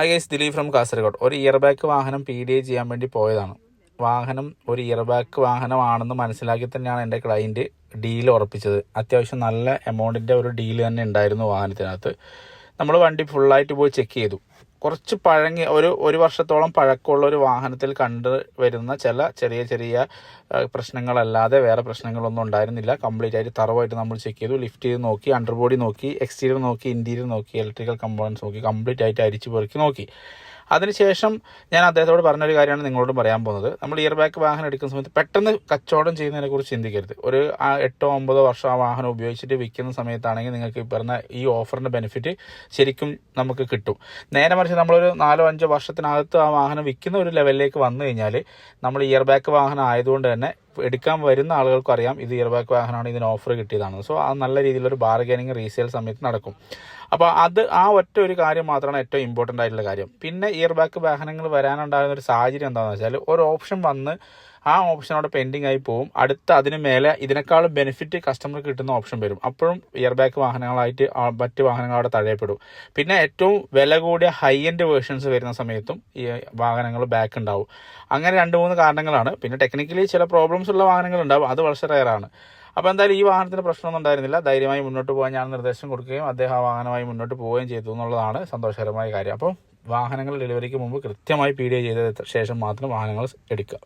Hi guys Dileep from Kasaragod ഒരു year back വാഹനം P D A ചെയ്യാൻ വേണ്ടി പോയതാണ്. വാഹനം ഒരു ഇയർ ബാക്ക് വാഹനമാണെന്ന് മനസ്സിലാക്കി തന്നെയാണ് എന്റെ ക്ലയന്റ് ഡീൽ ഉറപ്പിച്ചത്. അത്യാവശ്യം നല്ല എമൗണ്ടിന്റെ ഒരു ഡീൽ തന്നെ ഉണ്ടായിരുന്നു വാഹനത്തിനകത്ത്. നമ്മൾ വണ്ടി ഫുള്ളായിട്ട് പോയി ചെക്ക് ചെയ്തു. കുറച്ച് പഴങ്ങി ഒരു ഒരു വർഷത്തോളം പഴക്കമുള്ള ഒരു വാഹനത്തിൽ കണ്ടു വരുന്ന ചില ചെറിയ ചെറിയ പ്രശ്നങ്ങളല്ലാതെ വേറെ പ്രശ്നങ്ങളൊന്നും ഉണ്ടായിരുന്നില്ല. കംപ്ലീറ്റ് ആയിട്ട് തറവായിട്ട് നമ്മൾ ചെക്ക് ചെയ്തു. ലിഫ്റ്റ് ചെയ്ത് നോക്കി അണ്ടർബോഡി നോക്കി എക്സ്റ്റീരിയർ നോക്കി ഇന്റീരിയർ നോക്കി ഇലക്ട്രിക്കൽ കമ്പോണൻസ് നോക്കി കംപ്ലീറ്റ് ആയിട്ട് അരിച്ചു പെറുക്കി നോക്കി. അതിനുശേഷം ഞാൻ അദ്ദേഹത്തോട് പറഞ്ഞൊരു കാര്യമാണ് നിങ്ങളോട് പറയാൻ പോകുന്നത്. നമ്മൾ ഇയർ ബാക്ക് വാഹനം എടുക്കുന്ന സമയത്ത് പെട്ടെന്ന് കച്ചവടം ചെയ്യുന്നതിനെ കുറിച്ച് ചിന്തിക്കരുത്. ഒരു എട്ടോ ഒമ്പതോ വർഷം ആ വാഹനം ഉപയോഗിച്ചിട്ട് വിൽക്കുന്ന സമയത്താണെങ്കിൽ നിങ്ങൾക്ക് പറഞ്ഞ ഈ ഓഫറിന്റെ ബെനിഫിറ്റ് ശരിക്കും നമുക്ക് കിട്ടും. നേരെ മറിച്ച് നമ്മളൊരു നാലോ അഞ്ചോ വർഷത്തിനകത്ത് ആ വാഹനം വിൽക്കുന്ന ഒരു ലെവലിലേക്ക് വന്നു കഴിഞ്ഞാൽ നമ്മൾ ഇയർ ബാക്ക് വാഹനം ആയതുകൊണ്ട് തന്നെ എടുക്കാൻ വരുന്ന ആളുകൾക്കും അറിയാം ഇത് ഇയർ ബാക്ക് വാഹനമാണ് ഇതിന് ഓഫർ കിട്ടിയതാണ്. സോ ആ നല്ല രീതിയിലൊരു ബാർഗനിങ് റീസെയിൽ സമയത്ത് നടക്കും. അപ്പോൾ അത് ആ ഒറ്റ ഒരു കാര്യം മാത്രമാണ് ഏറ്റവും ഇമ്പോർട്ടന്റ് ആയിട്ടുള്ള കാര്യം. പിന്നെ ഇയർ ബാക്ക് വാഹനങ്ങൾ വരാനുണ്ടാകുന്ന ഒരു സാഹചര്യം എന്താണെന്ന് വെച്ചാൽ ഒരു ഓപ്ഷൻ വന്ന് ആ ഓപ്ഷൻ അവിടെ പെൻഡിങ് ആയി പോകും അടുത്ത അതിന് മേലെ ഇതിനേക്കാളും ബെനിഫിറ്റ് കസ്റ്റമർക്ക് കിട്ടുന്ന ഓപ്ഷൻ വരും. അപ്പോഴും ഇയർ ബാക്ക് വാഹനങ്ങളായിട്ട് മറ്റ് വാഹനങ്ങൾ അവിടെ തഴയപ്പെടും പിന്നെ ഏറ്റവും വില കൂടിയ ഹൈ എൻഡ് വേർഷൻസ് വരുന്ന സമയത്തും ഈ വാഹനങ്ങൾ ബാക്ക് ഉണ്ടാവും. അങ്ങനെ രണ്ട് മൂന്ന് കാരണങ്ങളാണ്. പിന്നെ ടെക്നിക്കലി ചില പ്രോബ്ലംസ് ഉള്ള വാഹനങ്ങൾ ഉണ്ടാവും. അത് വളരെ റയറാണ് അപ്പോൾ എന്തായാലും ഈ വാഹനത്തിന് പ്രശ്നമൊന്നും ഉണ്ടായിരുന്നില്ല. ധൈര്യമായി മുന്നോട്ട് പോകാൻ ഞാൻ നിർദ്ദേശം കൊടുക്കുകയും അദ്ദേഹം ആ വാഹനമായി മുന്നോട്ട് പോവുകയും ചെയ്തു എന്നുള്ളതാണ് സന്തോഷകരമായ കാര്യം. അപ്പോൾ വാഹനങ്ങൾ ഡെലിവറിക്ക് മുമ്പ് കൃത്യമായി പി ഡി ചെയ്ത ശേഷം മാത്രം വാഹനങ്ങൾ എടുക്കുക.